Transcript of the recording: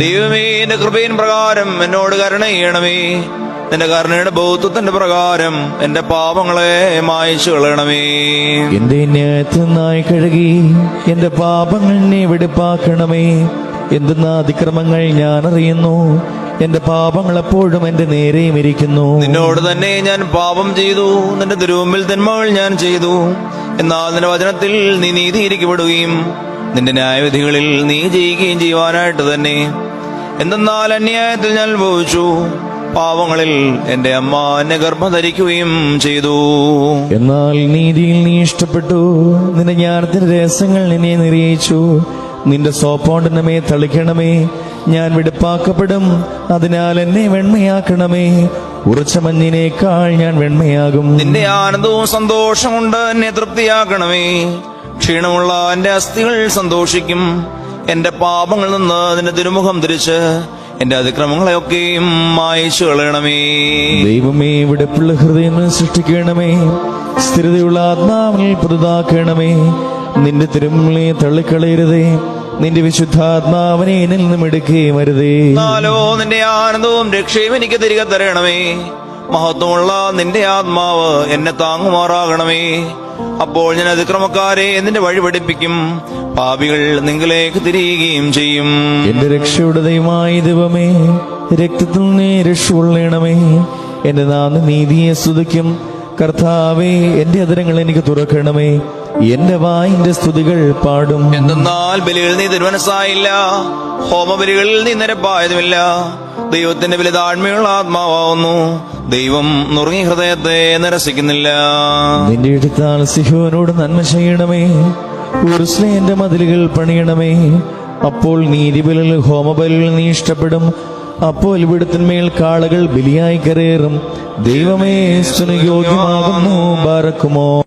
ദൈവമേ എന്റെ കൃപയിൻ പ്രകാരം എന്നോട് കരുണ ചെയ്യണമേ. നിന്റെ കരുണയുടെ ബൗദ്ധത്തിന്റെ പ്രകാരം എന്റെ പാപങ്ങളെ മായച്ചു കളയണമേ എന്റെ ന്യായത്തിനായി കഴുകി എന്റെ പാപങ്ങൾ നീ വെടിപ്പാക്കണമേ. എന്തെന്ന അതിക്രമങ്ങൾ ഞാൻ അറിയുന്നു എന്റെ പാപങ്ങൾ എപ്പോഴും എന്റെ നേരെയും ഇരിക്കുന്നു. നിന്നോട് തന്നെ ഞാൻ പാപം ചെയ്തു നിന്റെ തിരുമുമ്പിൽ തന്മകൾ ഞാൻ ചെയ്തു. എന്നാൽ നിന്റെ വചനത്തിൽ നീ നീതിയിരിക്കപ്പെടുകയും നിന്റെ ന്യായവിധികളിൽ നീ ജയിക്കുകയും ചെയ്യുവാനായിട്ട് തന്നെ. എന്തെന്നാൽ അന്യായത്തിൽ ഞാൻ ഭവിച്ചു പാവങ്ങളിൽ എന്റെ അമ്മ എന്നെ ഗർഭം ധരിക്കുകയും ചെയ്തു. എന്നാൽ നീതിയിൽ നീ ഇഷ്ടപ്പെട്ടു. നിന്റെ ജ്ഞാനത്തിന്റെ രഹസ്യങ്ങൾ നിന്നെ നിറയിച്ചു. നിന്റെ സോപ്പോണ്ടിനമേ തളിക്കണമേ. ഞാൻ വെടുപ്പാക്കപ്പെടും. അതിനാൽ എന്നെ വെണ്മയാക്കണമേ. ഉറച്ച മഞ്ഞിനേക്കാൾ ഞാൻ വെണ്മയാകും. നിന്റെ ആനന്ദവും സന്തോഷം കൊണ്ട് എന്നെ തൃപ്തിയാക്കണമേ. ക്ഷീണമുള്ള എന്റെ അസ്ഥികൾ സന്തോഷിക്കും. എന്റെ പാപങ്ങളിൽ നിന്ന് നിന്റെ തിരുമുഖം തിരിച്ച് എന്റെ അതിക്രമങ്ങളെയൊക്കെയും മായച്ചു കളയണമേ. ദൈവമേ വെടുപ്പുള്ള ഹൃദയങ്ങൾ സൃഷ്ടിക്കണമേ. സ്ഥിരതയുള്ള ആത്മാവിനെ പുതുതാക്കണമേ. നിന്റെ തിരുമുളെ തള്ളിക്കളയരുതേ. നിന്റെ വിശുദ്ധാത്മാവിനെ എന്നിൽ നിന്നും എടുക്കുകയും വരുതേ നാലോ നിന്റെ ആനന്ദവും രക്ഷയും എനിക്ക് തിരികെ തരണമേ. മഹത്വമുള്ള നിന്റെ ആത്മാവ് എന്നെ താങ്ങുമാറാകണമേ. അപ്പോൾ ഞാൻ അതിക്രമക്കാരെ നിന്റെ വഴി പഠിപ്പിക്കും. പാപികൾ നിങ്ങളിലേക്ക് തിരിയുകയും ചെയ്യും. എന്റെ രക്ഷയുടെ ദൈവമായി ദൈവമേ രക്തത്തിൽ നീ രക്ഷകൊള്ളണമേ എന്റെ നാന്ന് നീതിയെ സ്തുതിക്കും. കർത്താവേ എന്റെ അതിരങ്ങൾ എനിക്ക് തുറക്കണമേ. എന്റെ വായിന്റെ സ്തുതികൾ പാടും. എന്തെന്നാൽ ബലികളിൽ നീ തിരുമനസ്സായില്ല ഹോമബലികളിൽ നീ നിരപ്പായതുമില്ല. ദൈവത്തിന്റെ ബലിതാഴ്മയുള്ള ആത്മാവാവുന്നു. ദൈവം നുറുങ്ങി ഹൃദയത്തെ നിരസിക്കുന്നില്ല. നിന്റെ എടുത്താൽ സിഹോനോട് നന്മ ചെയ്യണമേ. ഒരു സ്നേഹന്റെ മതിലുകൾ പണിയണമേ. അപ്പോൾ നീതിബലിൽ ഹോമബലിൽ നീ ഇഷ്ടപ്പെടും. അപ്പോൾ ഇവിടത്തിന്മേൽ കാളകൾ ബലിയായി കരേറും ദൈവമേ സ്തുനിയോഗ്യമാകുന്നു ബാറക്കുമോ